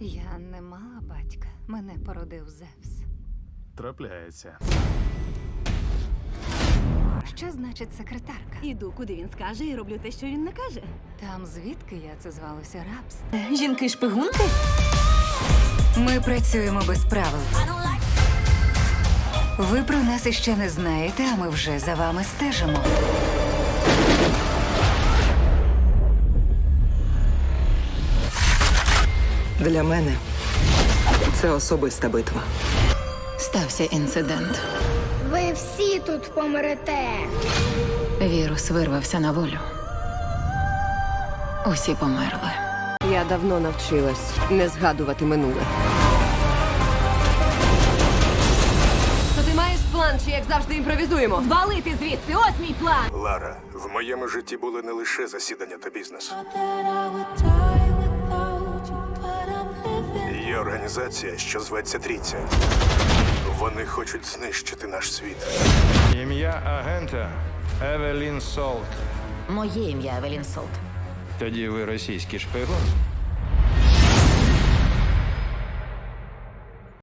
Я не мала батька. Мене породив Зевс. Трапляється. Що значить секретарка? Іду, куди він скаже, і роблю те, що він накаже. Там звідки я це звалося рабство? Жінки шпигунки? Ми працюємо без правил. Ви про нас іще не знаєте, а ми вже за вами стежимо. Для мене це особиста битва. Стався інцидент. Ви всі тут помрете. Вірус вирвався на волю. Усі померли. Я давно навчилась не згадувати минуле. То ти маєш план, чи як завжди імпровізуємо? Звалити звідси, ось мій план! Лара, в моєму житті були не лише засідання та бізнес. Організація, що зветься Трійця. Вони хочуть знищити наш світ. Ім'я агента Евелін Солт. Моє ім'я Евелін Солт. Тоді ви російський шпигун?